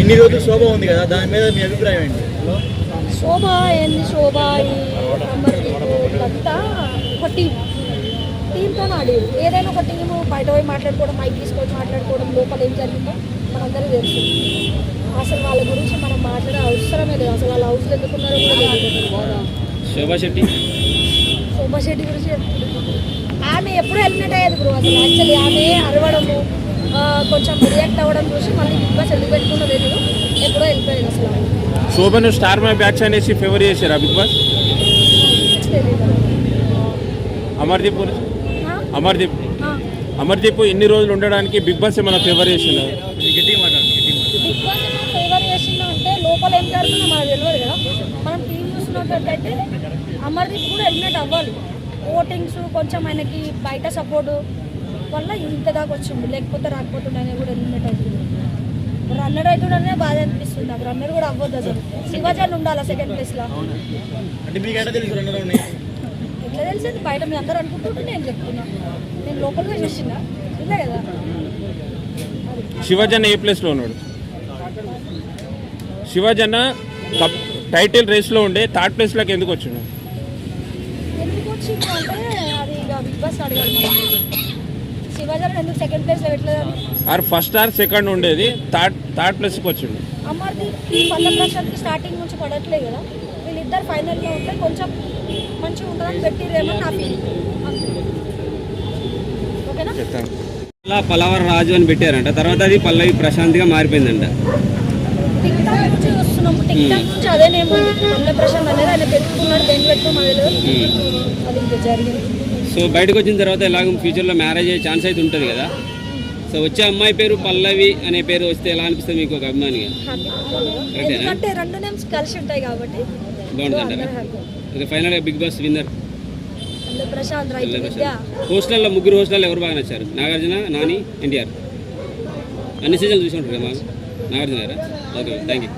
ఇన్ని రోజులు శోభ ఉంది కదా దాని మీద మీ అభిప్రాయం ఏంటి? శోభ ఏంది? శోభ ఇదంతా ఒక టీం. టీంతో ఆడేది. ఏదైనా ఒక టీము బయట పోయి మాట్లాడుకోవడం మైక్ తీసుకొని మాట్లాడుకోవడం లోపల ఏం జరిగిందో మనందరికీ తెలుసు. అసలు వాళ్ళ గురించి మనం మాట్లాడే అవసరమే లేదు. అసలు వాళ్ళ హౌస్లో ఎందుకున్నారో కూడా శోభా శెట్టి? శోభా శెట్టి గురించి. ఆమె ఎప్పుడు హెల్మెట్ అయ్యేది బ్రో? అసలు కొంచెం రియాక్ట్ అవ్వడం చూసి మళ్ళీ బిగ్ బాస్ ఎందుకు పెట్టుకున్నదో తెలియదు ఎప్పుడో వెళ్ళిపోయింది అసలు. శోభను స్టార్ మై బ్యాచ్ అనేసి ఫేవర్ చేశారా బిగ్ బాస్ అమర్దీప్ గురించి? అమర్దీప్. అమర్దీప్ ఇన్ని రోజులు ఉండడానికి బిగ్ బాస్ ఏమైనా ఫేవర్ చేసిందా. బిగ్ బాస్ ఏమైనా ఫేవర్ చేసిందా అంటే లోపల ఏం జరుగుతుందో మనకు తెలియదు కదా మనం టీవీ చూస్తున్నట్టయితే అమర్దీప్ కూడా ఎలిమినేట్ అవ్వాలి ఓటింగ్స్ కొంచెం ఆయనకి బయట సపోర్ట్ వల్ల ఇంత దాకా వచ్చింది. లేకపోతే రాకపోతుండే కూడా ఎలిమినేట్ అవుతుంది. రన్నర్ అవుతుండనే బాధ అనిపిస్తుంది. నాకు రన్నర్ కూడా అవ్వద్దు అసలు. శివాజీ ఉండాలి సెకండ్ ప్లేస్లో ఎట్లా తెలిసింది? బయట మీ అందరూ అనుకుంటుంటే నేను చెప్తున్నా. నేను లోపలిగా చూసిన ఇదే కదా శివాజీ అన్న ఏ ప్లేస్లో ఉన్నాడు? శివాజీ అన్న కప్ టైటిల్ రేస్లో ఉండే థర్డ్ ప్లేస్లోకి ఎందుకు వచ్చిండు? ఎందుకు వచ్చింది అంటే అది ఇక బిగ్ బాస్ అడగాలి మనం శివాజీ ఎందుకు సెకండ్ పెట్టలేదు? ఆర్ ఫస్ట్ ఆర్ సెకండ్ ఉండేది. థర్డ్ థర్డ్ ప్లేస్కి వచ్చిండు. అమర్దీప్ పల్ల ప్రశాంత్కి స్టార్టింగ్ నుంచి పడట్లేదు కదా. వీళ్ళిద్దరు ఫైనల్లో ఉంటే కొంచెం మంచిగా ఉంటుందని పెట్టిరేమో నా ఫీలింగ్ ఓకేనా? అలా పలవర రాజు అని పెట్టారంట. తర్వాత అది పల్లవి ప్రశాంత్గా మారిపోయిందంట. టిక్ టాక్ నుంచి వస్తున్నాము. టిక్ టాక్ నుంచి అదే నేమ్ పల్ల ప్రశాంత్ అనేది ఆయన పెట్టుకున్నాడు దేని పెట్టుకున్నాడు తెలియదు. జరిగింది. సో బయటకు వచ్చిన తర్వాత ఎలాగో ఫ్యూచర్లో మ్యారేజ్ అయ్యే ఛాన్స్ అయితే ఉంటుంది కదా. సో వచ్చే అమ్మాయి పేరు పల్లవి అనే పేరు వస్తే ఎలా అనిపిస్తుంది మీకు ఒక అభిమానిగా? హ్యాపీ కరెక్టేనా? ఎందుకంటే రెండు నేమ్స్ కలిసి ఉంటాయి కాబట్టి. బాగుంటుంది ఫైనల్గా బిగ్ బాస్ విన్నర్. హోస్టల్లో ముగ్గురు హోస్టల్లో ఎవరు బాగా నచ్చారు? నాగార్జున నాని ఎన్టీఆర్. అన్ని సీజన్లు చూసి ఉంటారు కదా నాగార్జున గారా? Okay thank you